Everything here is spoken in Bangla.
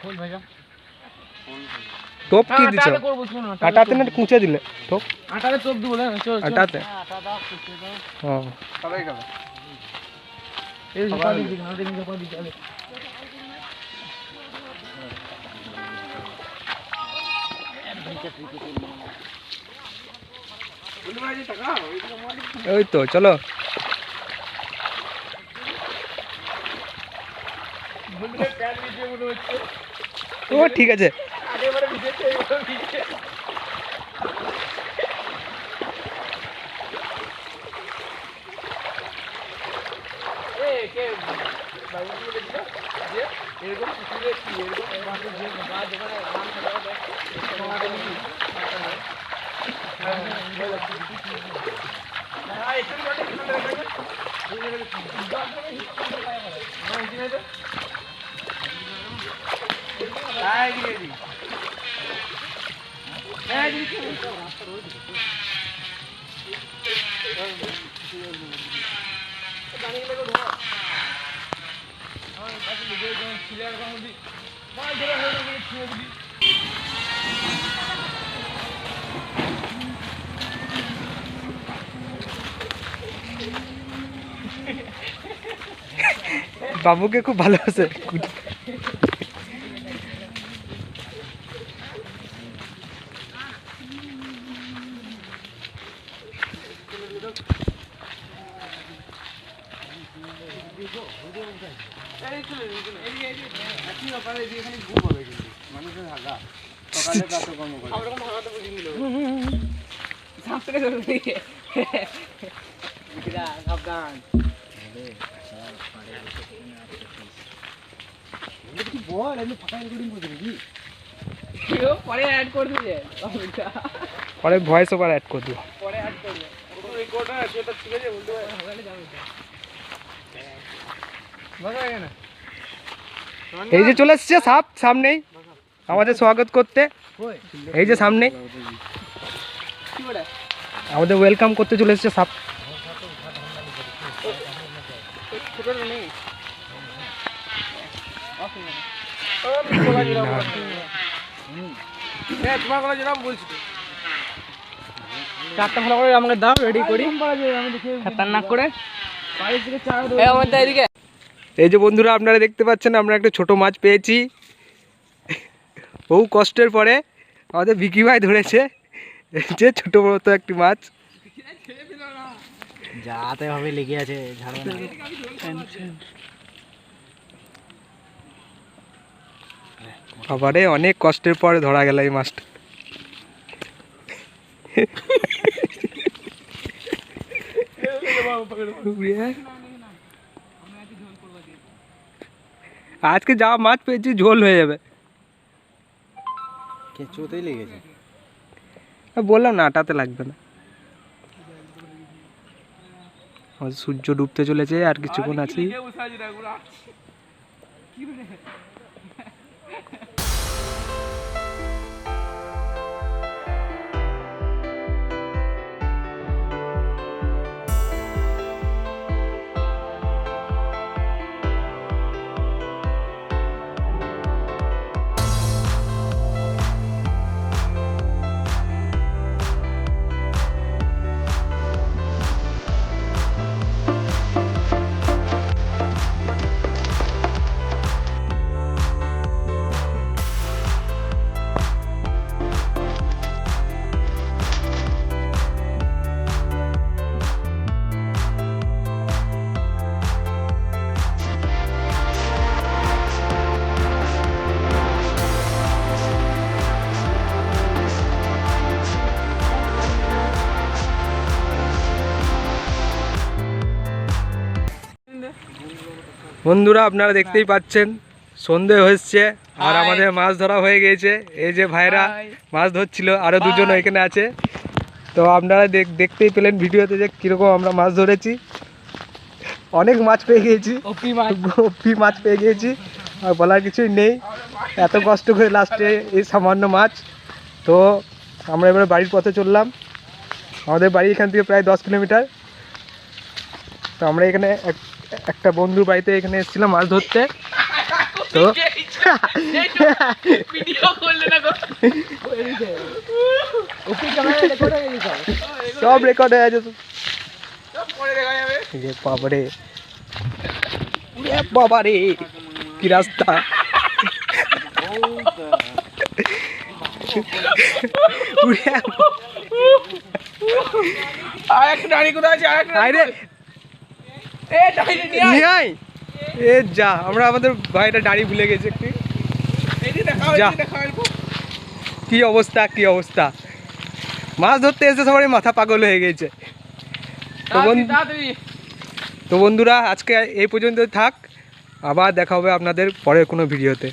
খোল ভাইয়া টোপ কি দিছ আটাতে করবো শোনো আটাতে না কুঁচে দিলে টোপ আটাতে চোখ দিব না চল চল আটাতে আটা দাও কুচে দাও ও সবাই গেল এই যে পানি দিক না দেখি পানি চলে ওই তো চলো ও ঠিক আছে এরকম পুকুরে কি এরকম বাঁশের যে গাছ যেখানে ধান কাটা হবে, তোমাদের কি? বাবুকে খুব ভালোবাসে মানুষের হাগা সকালে প্রাতকর্ম করে সাবধান বল আমি ফাঁকা রেকর্ডিং করছি নাকি পরে অ্যাড করে দিলে পরে ভয়েস ওভার অ্যাড করে দেবো পরে অ্যাড করবে রেকর্ডার ওটা ঠিক আছে বলতে না এই যে চলে এসছে সাপ সামনেই। আমাদের স্বাগত করতে। কই? এই যে সামনে কি বলে আমাদের ওয়েলকাম করতে চলে এসছে সাপ। ছোট নেই হ্যাঁ তোমার কথা যেটা বলছি চারটা ভালো করে আমাকে দাও রেডি করি। খাতারনাক করে। এই আমাদের এদিকে। এই যে বন্ধুরা আপনারা দেখতে পাচ্ছেন আমরা একটা ছোট মাছ পেয়েছি। বহু কষ্টের পরে আমাদের বিকি ভাই ধরেছে যে ছোট মতো একটি মাছ। যাতে ভাবে লেগে আছে খাবারে অনেক কষ্টের পরে ধরা গেল এই মাছটা। আজকে যা মাছ পেয়েছি ঝোল হয়ে যাবে কেঁচোতেই লেগেছে আর বললাম না আটাতে লাগবে না আমাদের সূর্য ডুবতে চলেছে আর কিছুক্ষণ আছি বন্ধুরা আপনারা দেখতেই পাচ্ছেন সন্ধে হচ্ছে আর আমাদের মাছ ধরা হয়ে গিয়েছে। এই যে ভাইরা মাছ ধরছিল আরও দুজন এখানে আছে। তো আপনারা দেখ- দেখতেই পেলেন ভিডিওতে যে কীরকম আমরা মাছ ধরেছি। অনেক মাছ পেয়ে গিয়েছি। ওপি মাছ। গপ্পি মাছ পেয়ে গিয়েছি আর বলার কিছুই নেই। এত কষ্ট করে লাস্টে এই সামান্য মাছ। তো আমরা এবারে বাড়ির পথে চললাম। আমাদের বাড়ি এখান থেকে প্রায় দশ কিলোমিটার। তো আমরা এখানে এক- একটা বন্ধুর বাড়িতে এখানে এসেছিলাম মাছ ধরতে। তো সব রেকর্ড হয়ে আছে বাবারে। বাবারে কি রাস্তা। উরে আর একটা ডানি কোথায় আছে একটা এ যা আমরা আমাদের ভাইটা দাড়ি ভুলে গেছে একটু। যা। কি অবস্থা কি অবস্থা? মাছ ধরতে এসে সবারই মাথা পাগল হয়ে গেছে। তো বন্ধুরা আজকে এই পর্যন্ত থাক। আবার দেখা হবে আপনাদের পরের কোনো ভিডিওতে।